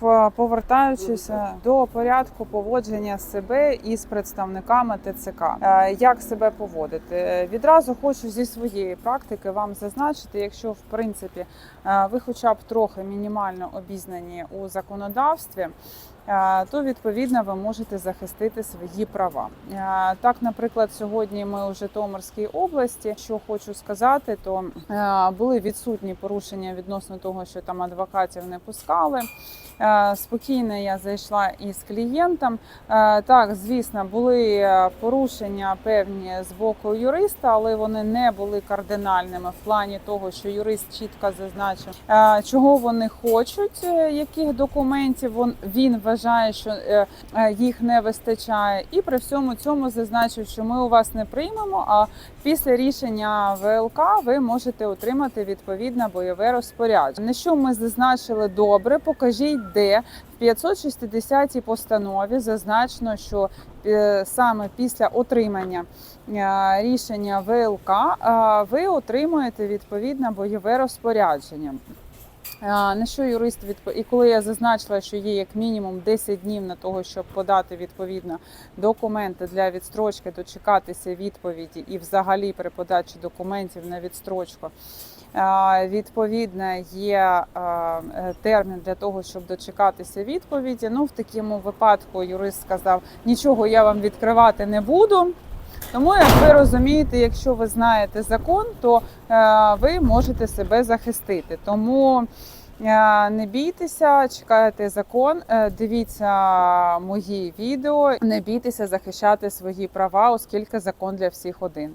По- повертаючись до порядку поводження себе із представниками ТЦК, Е, як себе поводити? Відразу хочу зі своєї практики вам зазначити, якщо в принципі е, ви, хоча б трохи мінімально обізнані у законодавстві. е, То відповідно ви можете захистити свої права. Так, наприклад, сьогодні ми у Житомирській області. Що хочу сказати, то були відсутні порушення відносно того, що там адвокатів не пускали. Е, Спокійно я зайшла із клієнтом. Е, Так, звісно, були е, порушення певні з боку юриста, але вони не були кардинальними в плані того, що юрист чітко зазначив, чого вони хочуть, яких документів він вважає, що їх не вистачає, і при всьому цьому зазначив, що ми у вас не приймемо. А після рішення ВЛК ви можете отримати відповідне бойове розпорядження. На що ми зазначили добре? Покажіть, де в 560 постанові зазначено, що е, саме після отримання е, рішення ВЛК е, ви отримуєте відповідне бойове розпорядження. На що юрист відп... і коли я зазначила, що є як мінімум 10 днів на того, щоб подати відповідно документи для відстрочки, дочекатися відповіді і взагалі при подачі документів на відстрочку. Відповідно, є е, термін для того, щоб дочекатися відповіді. Ну, в такому випадку юрист сказав: нічого я вам відкривати не буду. Тому, як ви розумієте, якщо ви знаєте закон, то е, ви можете себе захистити. Тому е, не бійтеся, чекайте закон, е, дивіться мої відео, не бійтеся захищати свої права, оскільки закон для всіх один.